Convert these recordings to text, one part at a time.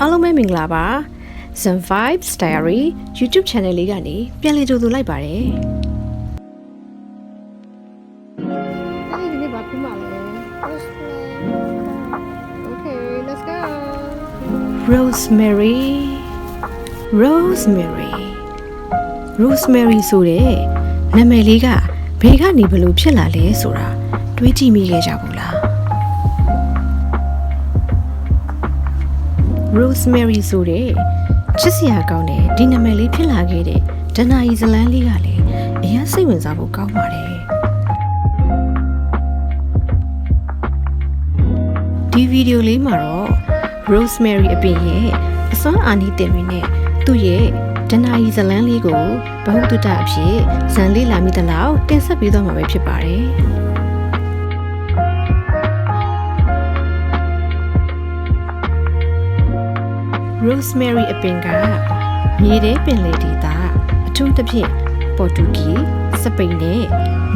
အားလုံးပဲမင်္ဂလာပါ Sun Vibes Diary YouTube Channel လေးကနေပြန်လည်ကြိုဆိုလိုက်ပါတယ်အဲ့ဒီနေ့ဘာပြီးမှလဲ Okay let's go Rosemary Rosemary Rosemary ဆိုတဲ့နာမည်လေးကဘေကနေဘလို့ဖြစ်လာလဲဆိုတာတွေးကြည့်မိခဲ့ကြဘူးလား Rosemary ဆိုတဲ့ချစ်စရာကောင်းတဲ့ဒီနာမည်လေးဖြစ်လာခဲ့တဲ့ဒနာယီဇလန်းလေးကလည်းအရင်စိတ်ဝင်စားဖို့ကောင်းပါတယ်ဒီဗီဒီယိုလေးမှာတော့ Rosemary အပြင်ရဲ့အစွမ်းအာနိသင်တွေနဲ့သူ့ရဲ့ဒနာယီဇလန်းလေးကိုဘဟုတုတအဖြစ်ဇန်လေးလာမိသလောက်တင်ဆက်ပေးသွားမှာပဲဖြစ်ပါတယ် Rosemary အပင်ကမြေထဲပင်လယ်ဒေသအထူးသဖြင့်ပေါ်တူဂီစပိန်နဲ့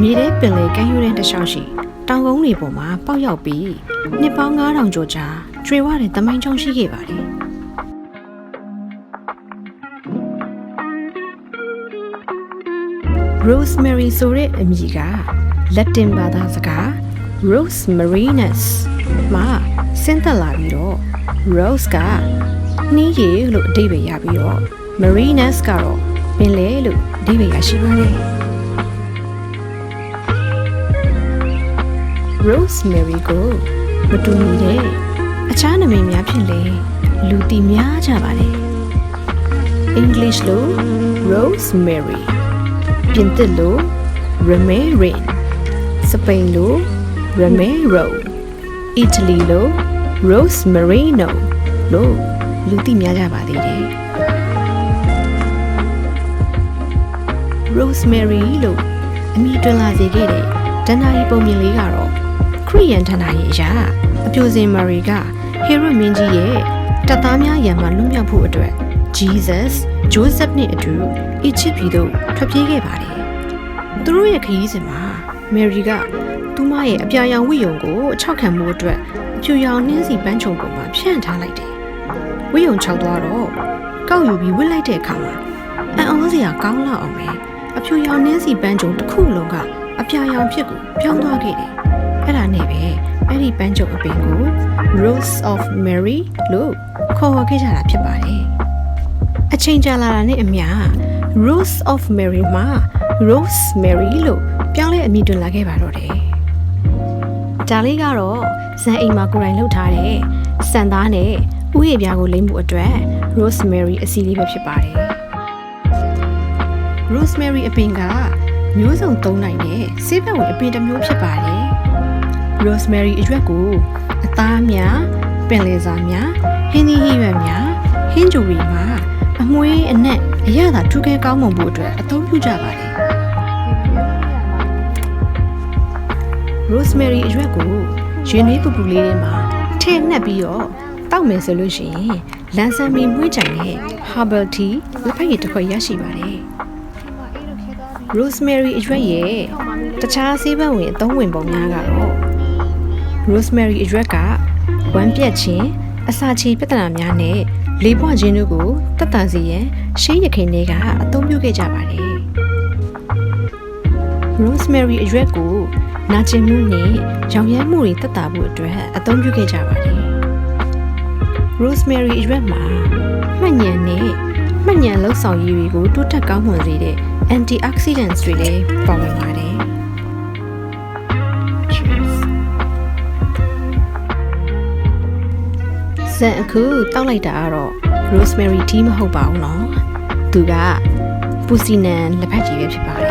မြေထဲပင်လယ်ကမ်းရိုးတန်းတစ်လျှောက်ရှိတောင်ကုန်းတွေပေါ်မှာပေါက်ရောက်ပြီးနှစ်ပေါင်း9000ကျော်ကြာကျွေဝတဲ့သမိုင်းကြောင်းရှိခဲ့ပါတယ် Rosemary ဆိုတဲ့အမည်က Latin ဘာသာစကား Rosemarinus မှာဆင်းသက်လာပြီးတော့ Rose က နှီးရည်လို့အဓိပ္ပာယ်ရပြီးတော့ Marinus ကတော့ပင်လေလို့အဓိပ္ပာယ်ရရှိပါတယ် Rosemary ကိုမတူညီတဲ့အခြားနာမည်များဖြင့်လည်းလူသိများကြပါတယ် English လို့ Rosemary ပြင်သစ်လို့ Romarin စပိန်လို့ Romero အီတလီလို့ Rosemarino လို့ လူသိများကြပါသေးတယ် Rosemary လို့အမည်တွင်လာစေခဲ့တဲ့ဒဏ္ဍာရီပုံမြင်လေးကတော့ခရိယန်ဒဏ္ဍာရီအရာအပြိုစင်မာရီကဟေရမင်းကြီးရဲ့တပ်သားများရံမှလွတ်မြောက်ဖို့အတွက် Jesus Joseph နဲ့အတူအီဂျစ်ပြည်သို့ထွက်ပြေးခဲ့ပါတယ်။သူတို့ရဲ့ခရီးစဉ်မှာမယ်ရီကသူမရဲ့အပြာရောင်ဝိယုံကိုအခြောက်ခံမှုအတွက်အဖြူရောင်နှင်းစီပန်းချုံပေါ်မှာဖြန့်ထားလိုက်တယ်။ ဝိယုံခြောက်သွားတော့ကောက်ယူပြီးဝစ်လိုက်တဲ့အခါမှာအံ့ဩစရာကောင်းလောက်အောင်ပဲအဖြူရောင်နှင်းစီပန်းချုံတစ်ခုလုံးကအပြာရောင်ဖြစ်ကိုပြောင်းသွားခဲ့တယ်။အဲ့ဒါနဲ့ပဲအဲ့ဒီပန်းချုံအပင်ကို Rose of Mary လို့ခေါ်ဝေါ်ခဲ့ကြတာဖြစ်ပါတယ်။အချိန်ကြာလာတာနဲ့အမျှ Rose of Mary မှာ Rosemary လို့ပြောင်းလဲအမည်တွင်လာခဲ့ပါတော့တယ်။ဒါလေးကတော့ဇန်အိမ်မှာကိုယ်တိုင်လှုပ်ထားတဲ့စံသားနဲ့ ဥယျာဉ်ပြားကိုလိမ့်မှုအတွက် Rosemary အစီလေးပဲဖြစ်ပါတယ်။ Rosemary အပင်ကမျိုးစုံသုံးနိုင်တဲ့ဆေးဘက်ဝင်အပင်တစ်မျိုးဖြစ်ပါတယ်။ Rosemary အရွက်ကိုအသားများပင်လယ်စာများဟင်းသီးဟင်းရွက်များဟင်းဂျူရီမှာအမွှေးအနက်အရသာထူးခဲကောင်းမွန်ဖို့အတွက်အသုံးပြုကြပါတယ် Rosemary အရွက်ကိုရွေနွေးပူပူလေးထဲမှာထည့်နှက်ပြီးတော့ တောက်မယ်ဆိုလို့ရှိရင်လန်ဆန်မီမွှေးကြိုင်တဲ့ herbal tea လက်ဖက်ရည်တစ်ခွက်ရရှိပါတယ် Rosemary အရွက်ရဲ့တခြားဆေးဘက်ဝင်အသုံးဝင်ပုံများကတော့ Rosemary အရွက်ကဝမ်းပြက်ခြင်းအစာချေပြဿနာများနဲ့လေပွခြင်းတို့ကိုတက်တာစေရန်ရှေးရခင်တွေကအသုံးပြုခဲ့ကြပါတယ် Rosemary အရွက်ကိုနာကျင်မှုနဲ့ရောင်ရမ်းမှုတွေတက်တာဖို့အတွက်အသုံးပြုခဲ့ကြပါတယ် Rosemary အရွက်မှာမှတ်ဉဏ်နဲ့မှတ်ဉဏ်လောက်ဆောင်ရည်တွေကိုတိုးတက်ကောင်းမွန်စေတဲ့ antioxidants တွေလည်းပါဝင်ပါတယ်။ဇန်အခုတောက်လိုက်တာကတော့ Rosemary tea မဟုတ်ပါဘူးနော်။သူကပူစီနန်လက်ဖက်ကြီးပဲဖြစ်ပါတယ်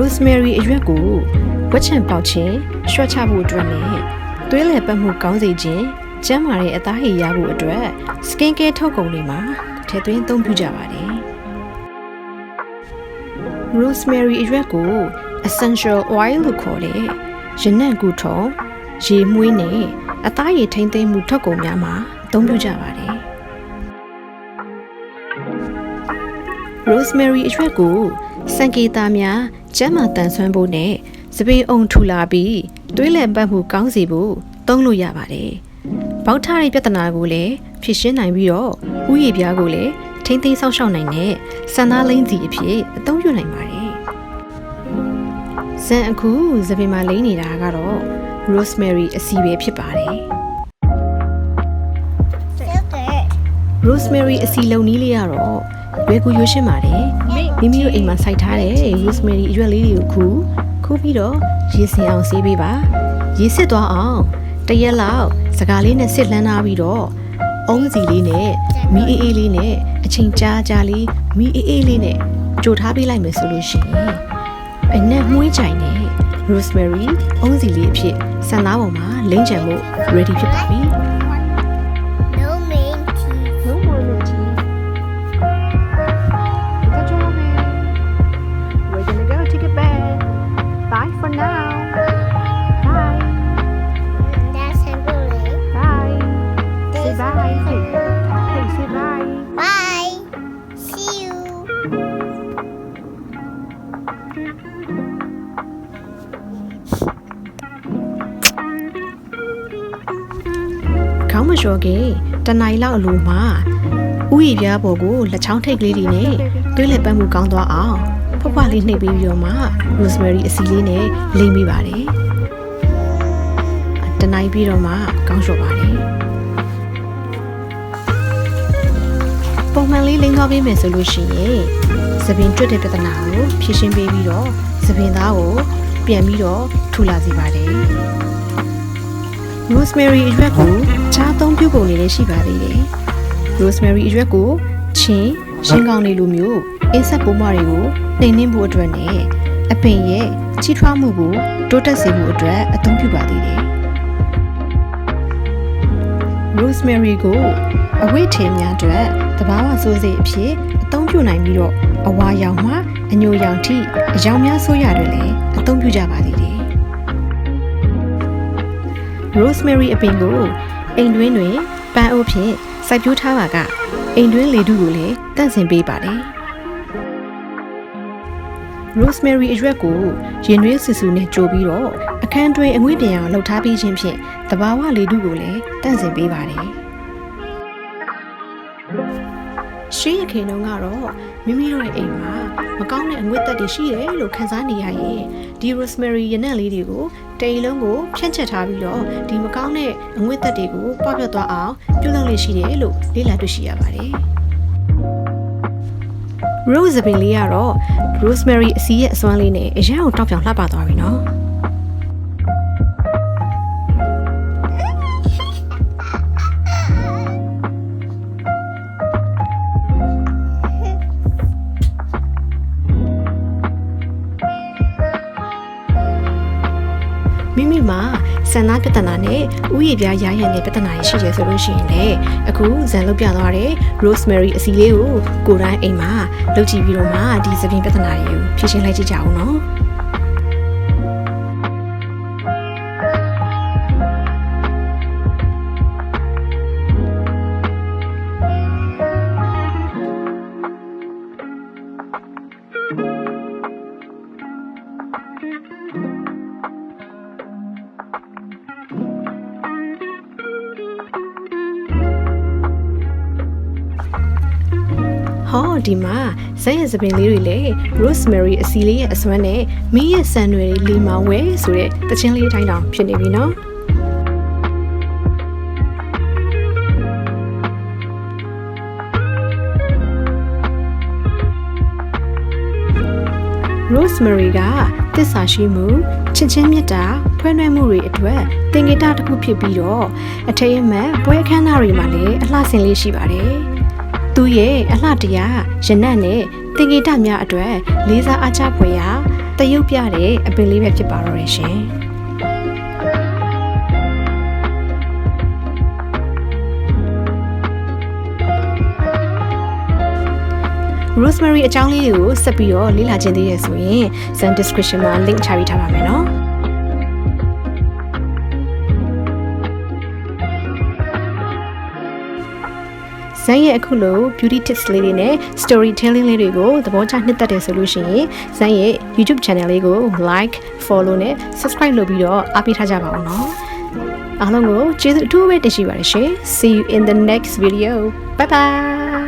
rosemary အရွက်ကိုဝက်ချံပေါက်ခြင်းရွှတ်ချဖို့အတွက်နဲ့သွေးလည်ပတ်မှုကောင်းစေခြင်းကျန်းမာတဲ့အသားရည်ရဖို့အတွက် skin care ထုတ်ကုန်တွေမှာထည့်သွင်းအသုံးပြုကြပါတယ် rosemary အရွက်ကို essential oil လို့ခေါ်တဲ့ရနံ့ကူထုံရေမွေးနဲ့အသားရည်ထိမ့်သိမ်းမှုထုတ်ကုန်များမှာအသုံးပြုကြပါတယ် rosemary အရွက်ကို စံကေတာများကျန်းမာတန်ဆွမ်းဖို့နဲ့စပင်းအုံထူလာပြီးတွေးလည်ပတ်မှုကောင်းစေဖို့သုံးလို့ရပါတယ်။ပေါက်ထားတဲ့ပြဿနာကိုလည်းဖြေရှင်းနိုင်ပြီးတော့ဥယျာဉ်ပြားကိုလည်းထိမ့်သိမ်းဆောက်ရှောက်နိုင်တဲ့စံသားလိမ့်စီအဖြစ်အသုံးပြုနိုင်ပါတယ်။ဇန်အခုစပင်းမှာလိမ့်နေတာကတော့ rosemary အစီပဲဖြစ်ပါတယ်။ Filter. rosemary အစီလုံနည်းလေးကတော့ ရွယ်ကူရွှေရှင်းပါတယ်မိမိတို့အိမ်မှာစိုက်ထားတဲ့ rosemary အရွက်လေးတွေကိုခူးခူးပြီးတော့ရေစင်အောင်ဆေးပေးပါရေစစ်သွားအောင်တစ်ရက်လောက်စကားလေးနဲ့စစ်လှမ်းထားပြီးတော့အုံးစီလေးနဲ့မီးအေးအေးလေးနဲ့အချိန်ကြာကြာလေးမီးအေးအေးလေးနဲ့ကြိုထားပေးလိုက်မယ်ဆိုလို့ရှိရင်အနက်မှုေးချိုင်နဲ့ rosemary အုံးစီလေးအဖြစ်ဆန်သားပေါ်မှာလိမ့်ချန်ဖို့ ready ဖြစ်ပါပြီ ခေါင်းမလျှော်ခင်တနိုင်လောက်အလိုမှာဥယျာဉ်ပြားပေါ်ကိုလက်ချောင်းထိတ်ကလေးတွေနဲ့သွေးလက်ပတ်မှုကောင်းသွားအောင်ဖွက်ဖွက်လေးနှိပ်ပြီးပြီးတော့မှ rosemary အစီလေးနဲ့လိမ့်ပေးပါတယ်တနိုင်ပြီးတော့မှကောင်းလျှော်ပါတယ်ပုံမှန်လေးလိမ့်သွားပေးမယ်ဆိုလို့ရှိရင်သပင်ကျွတ်တဲ့ပြဿနာကိုဖြေရှင်းပေးပြီးတော့သပင်သားကိုပြန်ပြီးတော့ထူလာစေပါတယ် rosemary အရွက်ကို ခြားသုံးပြုပုံလေးလည်းရှိပါသေးတယ်။ rosemary အရွက်ကိုချင်းရှင်းကောင်းလေးလိုမျိုးအင်းဆက်ပိုးမတွေကိုနှိမ်နှင်းဖို့အတွက်နဲ့အပင်ရဲ့ကြီးထွားမှုကိုတိုးတက်စေဖို့အတွက်အသုံးပြုပါသေးတယ်။ rosemary ကိုအဝိထေများအတွက်တဘာဝဆိုးစေအဖြစ်အသုံးပြုနိုင်ပြီးတော့အဝါရောင်မှအညိုရောင်ထိအယောင်များဆိုးရတယ်လည်းအသုံးပြုကြပါသေးတယ်။ rosemary အပင်ကို အိမ်တွင်းတွင်ပန်းအုပ်ဖြင့်စိုက်ပျိုးထားပါကအိမ်တွင်းလေထုကိုလည်းတန့်စင်ပေးပါတယ်။ rosemary အရွက်ကိုရင်တွင်းဆူဆူနဲ့ကြိုပြီးတော့အခန်းတွင်းအငွေ့ပြန်အောင်လှုပ်ထားပေးခြင်းဖြင့်တဘာဝလေထုကိုလည်းတန့်စင်ပေးပါတယ်။ ရှေးရခင်တုန်းကတော့မိမိတို့ရဲ့အိမ်မှာမကောင်းတဲ့အငွေ့သက်တွေရှိတယ်လို့ခံစားနေရရင်ဒီ rosemary ရနံ့လေးတွေကိုတိမ်လုံးကိုဖြန့်ချက်ထားပြီးတော့ဒီမကောင်းတဲ့အငွေ့သက်တွေကိုပပျောက်သွားအောင်ပြုလုပ်လို့ရှိတယ်လို့လေ့လာတွေ့ရှိရပါတယ်။ rose ပင်လေးကတော့ rosemary အစီရဲ့အစွမ်းလေးနဲ့အရန်အောင်တောက်ပြောင်လှပသွားပြီနော်။။ ဆန္ဒပြဿနာနဲ့ဥယျာဉ်ပြားရရတဲ့ပြဿနာတွေရှိတယ်ဆိုလို့ရှိရင်လည်းအခုဇန်လုပ်ပြသွားတဲ့ rosemary အစီလေးကိုကိုယ်တိုင်အိမ်မှာလုပ်ကြည့်ပြီးတော့မှဒီသပင်ပြဿနာတွေကိုဖြေရှင်းလိုက်ကြည့်ကြအောင်နော်။။ ဒီမှာဇက်ရဲ့သပင်လေးတွေလည်း rosemary အစီလေးရဲ့အစွမ်းနဲ့မီးရဲ့ဆန်တွေလီမာဝဲဆိုတဲ့တခြင်းလေးတိုင်းတောင်ဖြစ်နေပြီနော်။ rosemary ကသစ္စာရှိမှုချစ်ချင်းမေတ္တာဖွဲ့နှဲမှုတွေအတွက်သင်္ကေတတစ်ခုဖြစ်ပြီးတော့အထက်ရမတ်ပွဲအခမ်းအနားတွေမှာလည်းအလှဆင်လေးရှိပါတယ်။ သူရဲ့အလှတရားရနတ်နဲ့သင်္ကေတများအတွက်လေးစားအားချဖွယ်ရာတရုပ်ပြတဲ့အပင်လေးပဲဖြစ်ပါတော့တယ်ရှင်။ rosemary အကြောင်းလေးတွေကိုဆက်ပြီးတော့လေ့လာခြင်းသေးရဆိုရင် Zen description မှာ link ချပေးထားပါမယ်နော်။ ဇန်ရဲ့အခုလို beauty tips လေးတွေနဲ့ storytelling လေးတွေကိုသဘောကျနှစ်သက်တယ်ဆိုလို့ရှိရင်ဇန်ရဲ့ YouTube channel လေးကို like follow နဲ့ subscribe လုပ်ပြီးတော့အားပေးထားကြပါဦးနော်အားလုံးကိုကျေးဇူးအထူးပဲတင်ရှိပါတယ်ရှင် see you in the next video bye bye